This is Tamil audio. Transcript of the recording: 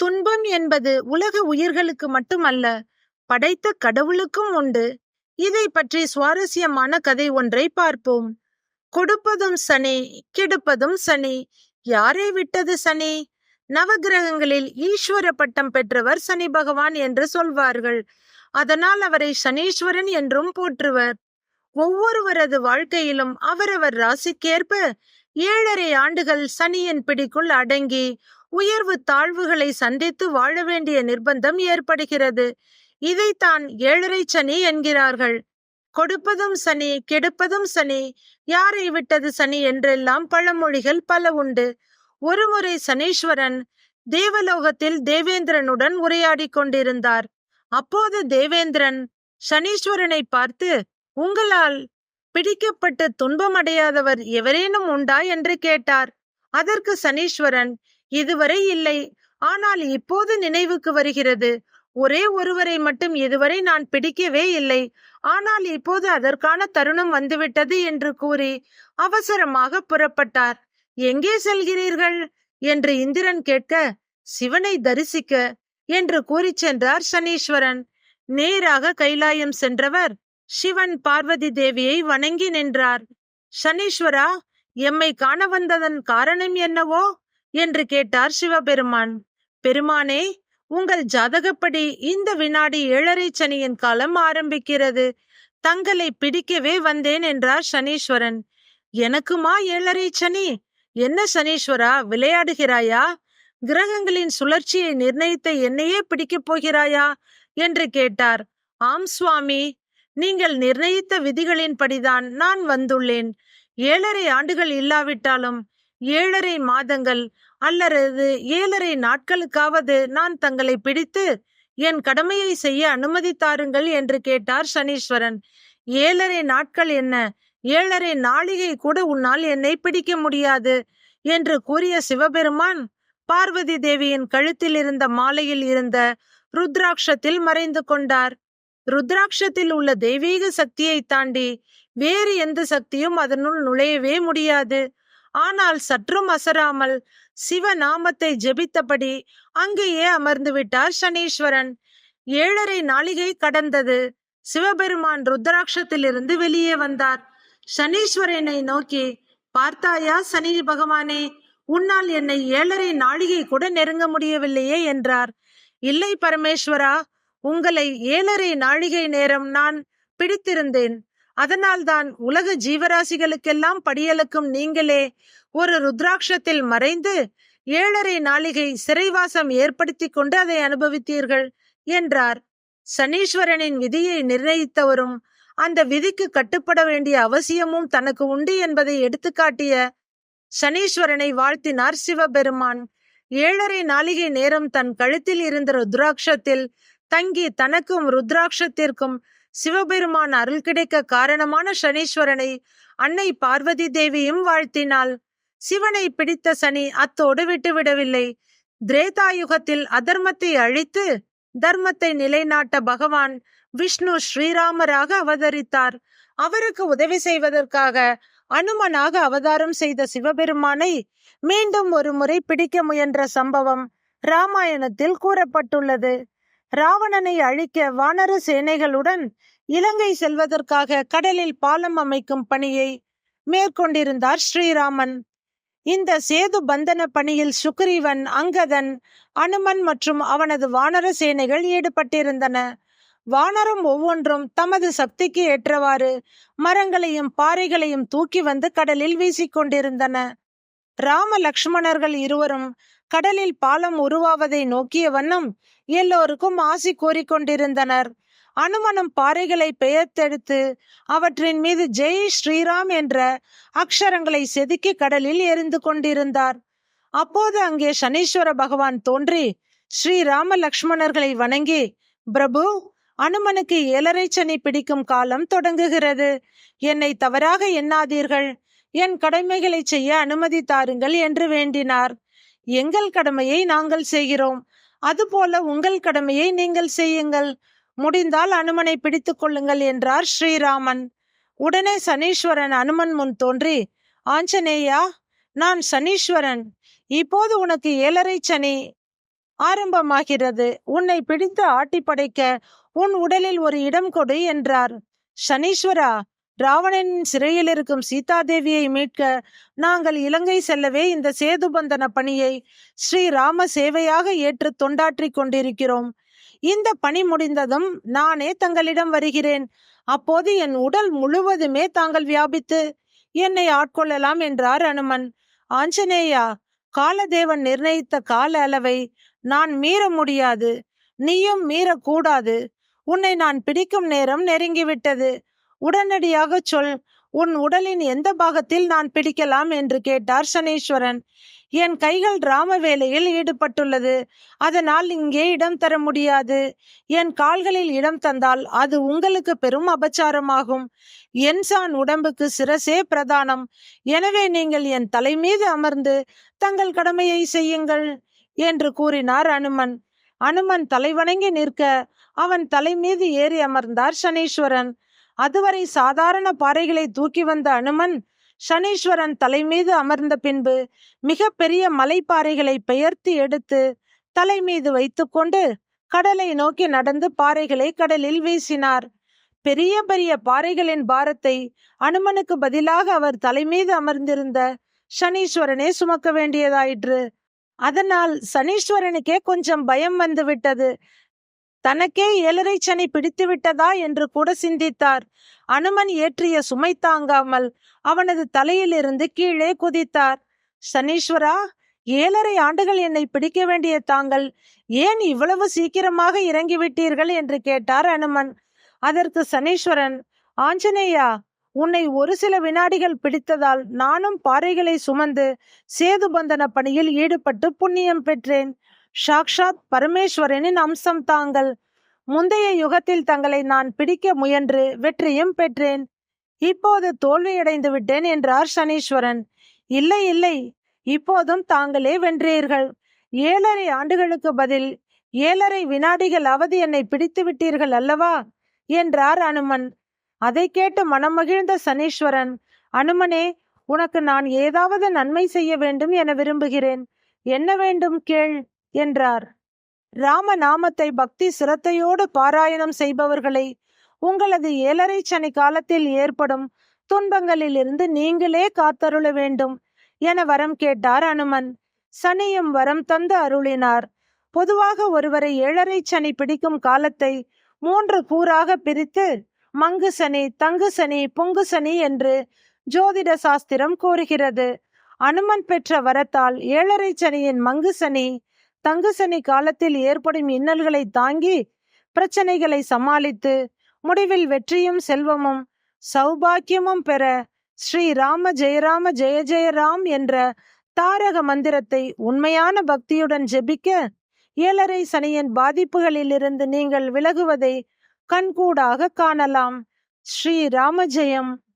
துன்பம் என்பது உலக உயிர்களுக்கு மட்டுமல்ல படைத்த கடவுளுக்கும் உண்டு. இதை பற்றி சுவாரஸ்யமான கதை ஒன்றை பார்ப்போம். கொடுப்பதும் சனி கெடுப்பதும் சனி. யாரை விட்டது சனி? நவகிரகங்களில் ஈஸ்வர பட்டம் பெற்றவர் சனி பகவான் என்று சொல்வார்கள். அதனால் அவரை சனீஸ்வரன் என்றும் போற்றுவர். ஒவ்வொருவரது வாழ்க்கையிலும் அவரவர் ராசிக்கேற்ப ஏழரை ஆண்டுகள் சனியின் பிடிக்குள் அடங்கி உயர்வு தாழ்வுகளை சந்தித்து வாழ வேண்டிய நிர்பந்தம் ஏற்படுகிறது. இதைத்தான் ஏழரை சனி என்கிறார்கள். கொடுப்பதும் சனி கெடுப்பதும் சனி. யாரை விட்டது சனி என்றெல்லாம் பழமொழிகள் பல உண்டு. ஒருமுறை சனீஸ்வரன் தேவலோகத்தில் தேவேந்திரனுடன் உரையாடிக் கொண்டிருந்தார். அப்போது தேவேந்திரன் சனீஸ்வரனை பார்த்து உங்களால் பிடிக்கப்பட்டு துன்பமடையாதவர் எவரேனும் உண்டா? என்று கேட்டார். அதற்கு சனீஸ்வரன் இதுவரை இல்லை. ஆனால் இப்போது நினைவுக்கு வருகிறது. ஒரே ஒருவரை மட்டும் இதுவரை நான் பிடிக்கவே இல்லை. ஆனால் இப்போது அதற்கான தருணம் வந்துவிட்டது என்று கூறி அவசரமாக புறப்பட்டார். எங்கே செல்கிறீர்கள் என்று இந்திரன் கேட்க சிவனை தரிசிக்க என்று கூறி சென்றார் சனீஸ்வரன். நேராக கைலாயம் சென்றவர் சிவன் பார்வதி தேவியை வணங்கி நின்றார். சனீஸ்வரா எம்மை காண வந்ததன் காரணம் என்னவோ? என்று கேட்டார் சிவபெருமான். பெருமானே உங்கள் ஜாதகப்படி இந்த வினாடி ஏழரை சனியின் காலம் ஆரம்பிக்கிறது. தங்களை பிடிக்கவே வந்தேன் என்றார் சனீஸ்வரன். எனக்குமா ஏழரை சனி? என்ன சனீஸ்வரா விளையாடுகிறாயா? கிரகங்களின் சுழற்சியை நிர்ணயித்த என்னையே பிடிக்கப் போகிறாயா? என்று கேட்டார். ஆம் சுவாமி நீங்கள் நிர்ணயித்த விதிகளின்படிதான் நான் வந்துள்ளேன். ஏழரை ஆண்டுகள் இல்லாவிட்டாலும் ஏழரை மாதங்கள் அல்லது ஏழரை நாட்களுக்காவது நான் தங்களை பிடித்து என் கடமையை செய்ய அனுமதி தாருங்கள் என்று கேட்டார் சனீஸ்வரன். ஏழரை நாட்கள் என்ன? ஏழரை நாளிகை கூட உன்னால் என்னை பிடிக்க முடியாது என்று கூறிய சிவபெருமான் பார்வதி தேவியின் கழுத்தில் இருந்த மாலையில் இருந்த ருத்ராட்சத்தில் மறைந்து கொண்டார். ருத்ராட்சத்தில் உள்ள தெய்வீக சக்தியை தாண்டி வேறு எந்த சக்தியும் அதனுள் நுழையவே முடியாது. ஆனால் சற்றும் அசராமல் சிவநாமத்தை ஜெபித்தபடி அங்கேயே அமர்ந்து விட்டார் சனீஸ்வரன். ஏழரை நாளிகை கடந்தது. சிவபெருமான் ருத்ராட்சத்திலிருந்து வெளியே வந்தார். சனீஸ்வரனை நோக்கி பார்த்தாயா சனி பகவானே உன்னால் என்னை ஏழரை நாளிகை கூட நெருங்க முடியவில்லையே என்றார். இல்லை பரமேஸ்வரா உங்களை ஏழரை நாழிகை நேரம் நான் பிடித்திருந்தேன். அதனால்தான் உலக ஜீவராசிகளுக்கெல்லாம் படியலுக்கும் நீங்களே ஒரு ருத்ராட்சத்தில் மறைந்து ஏழரை நாளிகை சிறைவாசம் ஏற்படுத்தி கொண்டு அதை அனுபவித்தீர்கள் என்றார். சனீஸ்வரனின் விதியை நிர்ணயித்தவரும் அந்த விதிக்கு கட்டுப்பட வேண்டிய அவசியமும் தனக்கு உண்டு என்பதை எடுத்துக்காட்டிய சனீஸ்வரனை வாழ்த்தினார் சிவபெருமான். ஏழரை நாளிகை நேரம் தன் கழுத்தில் இருந்த ருத்ராட்சத்தில் தங்கி தனக்கும் ருத்ராட்சத்திற்கும் சிவபெருமான் அருள் கிடைக்க காரணமான சனீஸ்வரனை அன்னை பார்வதி தேவியும் வாழ்த்தினாள். சிவனை பிடித்த சனி அத்தோடு விட்டுவிடவில்லை திரேதாயுகத்தில் அதர்மத்தை அழித்து தர்மத்தை நிலைநாட்ட பகவான் விஷ்ணு ஸ்ரீராமராக அவதரித்தார். அவருக்கு உதவி செய்வதற்காக அனுமனாக அவதாரம் செய்த சிவபெருமானை மீண்டும் ஒரு முறை பிடிக்க முயன்ற சம்பவம் ராமாயணத்தில் கூறப்பட்டுள்ளது. ராவணனை அழிக்க வானர சேனைகளுடன் இலங்கை செல்வதற்காக கடலில் பாலம் அமைக்கும் பணியை மேற்கொண்டிருந்தார் ஸ்ரீராமன். இந்த சேது பந்தன பணியில் சுக்ரீவன் அங்கதன் அனுமன் மற்றும் அவனது வானர சேனைகள் ஈடுபட்டிருந்தன. வானரம் ஒவ்வொன்றும் தமது சக்திக்கு ஏற்றவாறு மரங்களையும் பாறைகளையும் தூக்கி வந்து கடலில் வீசிக்கொண்டிருந்தன. ராம லக்ஷ்மணர்கள் இருவரும் கடலில் பாலம் உருவாவதை நோக்கிய வண்ணம் எல்லோருக்கும் ஆசி கூறிக்கொண்டிருந்தனர். அனுமனம் பாறைகளை பெயர்த்தெடுத்து அவற்றின் மீது ஜெய் ஸ்ரீராம் என்ற அக்ஷரங்களை செதுக்கி கடலில் எரிந்து கொண்டிருந்தார். அப்போது அங்கே சனீஸ்வர பகவான் தோன்றி ஸ்ரீராம லக்ஷ்மணர்களை வணங்கி பிரபு அனுமனுக்கு ஏழரை சனி பிடிக்கும் காலம் தொடங்குகிறது. என்னை தவறாக எண்ணாதீர்கள். என் கடமைகளை செய்ய அனுமதி தாருங்கள் என்று வேண்டினார். எங்கள் கடமையை நாங்கள் செய்கிறோம். அதுபோல உங்கள் கடமையை நீங்கள் செய்யுங்கள். முடிந்தால் அனுமனை பிடித்து கொள்ளுங்கள் என்றார் ஸ்ரீராமன். உடனே சனீஸ்வரன் அனுமன் முன் தோன்றி ஆஞ்சநேயா நான் சனீஸ்வரன். இப்போது உனக்கு ஏழரை சனி ஆரம்பமாகிறது. உன்னை பிடித்து ஆட்டி படைக்க உன் உடலில் ஒரு இடம் கொடு என்றார். சனீஸ்வரா ராவணனின் சிறையில் இருக்கும் சீதாதேவியை மீட்க நாங்கள் இலங்கை செல்லவே இந்த சேதுபந்தன பணியை ஸ்ரீராம சேவையாக ஏற்று தொண்டாற்றிக் கொண்டிருக்கிறோம். இந்த பணி முடிந்ததும் நானே தங்களிடம் வருகிறேன். அப்போது என் உடல் முழுவதுமே தாங்கள் வியாபித்து என்னை ஆட்கொள்ளலாம் என்றார் அனுமன். ஆஞ்சநேயா காலதேவன் நிர்ணயித்த கால அளவை நான் மீற முடியாது. நீயும் மீறக்கூடாது. உன்னை நான் பிடிக்கும் நேரம் நெருங்கிவிட்டது. உடனடியாக சொல் உன் உடலின் எந்த பாகத்தில் நான் பிடிக்கலாம்? என்று கேட்டார் சனீஸ்வரன். என் கைகள் ராம வேலையில் ஈடுபட்டுள்ளது. அதனால் இங்கே இடம் தர முடியாது. என் கால்களில் இடம் தந்தால் அது உங்களுக்கு பெரும் அபச்சாரமாகும். என் சான் உடம்புக்கு சிரசே பிரதானம். எனவே நீங்கள் என் தலை மீது அமர்ந்து தங்கள் கடமையை செய்யுங்கள் என்று கூறினார் அனுமன். அனுமன் தலைவணங்கி நிற்க அவன் தலை மீது ஏறி அமர்ந்தார் சனீஸ்வரன். அதுவரை சாதாரண பாறைகளை தூக்கி வந்த அனுமன் சனீஸ்வரன் தலைமீது அமர்ந்த பின்பு மிக பெரிய மலைப்பாறைகளை பெயர்த்தி எடுத்து தலைமீது வைத்துக்கொண்டு கடலை நோக்கி நடந்து பாறைகளை கடலில் வீசினார். பெரிய பெரிய பாறைகளின் பாரத்தை அனுமனுக்கு பதிலாக அவர் தலைமீது அமர்ந்திருந்த சனீஸ்வரனே சுமக்க வேண்டியதாயிற்று. அதனால் சனீஸ்வரனுக்கே கொஞ்சம் பயம் வந்து விட்டது தனக்கே ஏழரை சனி பிடித்து விட்டதா என்று கூட சிந்தித்தார். அனுமன் ஏற்றிய சுமை தாங்காமல் அவனது தலையிலிருந்து கீழே குதித்தார். சனீஸ்வரா ஏழரை ஆண்டுகள் என்னை பிடிக்க வேண்டிய தாங்கள் ஏன் இவ்வளவு சீக்கிரமாக இறங்கிவிட்டீர்கள் என்று கேட்டார் அனுமன். அதற்கு சனீஸ்வரன் ஆஞ்சநேயா உன்னை ஒரு சில வினாடிகள் பிடித்ததால் நானும் பாறைகளை சுமந்து சேதுபந்தன பணியில் ஈடுபட்டு புண்ணியம் பெற்றேன். சாக்ஷாத் பரமேஸ்வரனின் அம்சம் தாங்கள். முந்தைய யுகத்தில் தங்களை நான் பிடிக்க முயன்று வெற்றியும் பெற்றேன். இப்போது தோல்வியடைந்து விட்டேன் என்றார் சனீஸ்வரன். இல்லை இல்லை இப்போதும் தாங்களே வென்றீர்கள். ஏழரை ஆண்டுகளுக்கு பதில் ஏழரை வினாடிகள் அவதி என்னை பிடித்து விட்டீர்கள் அல்லவா? என்றார் அனுமன். அதை கேட்டு மனம் மகிழ்ந்த சனீஸ்வரன் அனுமனே உனக்கு நான் ஏதாவது நன்மை செய்ய வேண்டும் என விரும்புகிறேன். என்ன வேண்டும் கேள். என்றார். ராமநாமத்தை பக்தி சிரத்தையோடு பாராயணம் செய்பவர்களை உங்களது ஏழரை சனி காலத்தில் ஏற்படும் துன்பங்களிலிருந்து நீங்களே காத்தருள வேண்டும் என வரம் கேட்டார் அனுமன். சனியும் வரம் தந்து அருளினார். பொதுவாக ஒருவரை ஏழரை சனி பிடிக்கும் காலத்தை மூன்று கூறாக பிரித்து மங்கு சனி தங்கு சனி பொங்கு சனி என்று ஜோதிட சாஸ்திரம் கூறுகிறது. அனுமன் பெற்ற வரத்தால் ஏழரை சனியின் மங்கு சனி தங்கு சனி காலத்தில் ஏற்படும் இன்னல்களை தாங்கி பிரச்சனைகளை சமாளித்து முடிவில் வெற்றியும் செல்வமும் சௌபாக்கியமும் பெற ஸ்ரீ ராம ஜெயராம ஜெய ஜெயராம் என்ற தாரக மந்திரத்தை உண்மையான பக்தியுடன் ஜெபிக்க ஏழரை சனியின் பாதிப்புகளிலிருந்து நீங்கள் விலகுவதை கண்கூடாக காணலாம். ஸ்ரீ ராமஜெயம்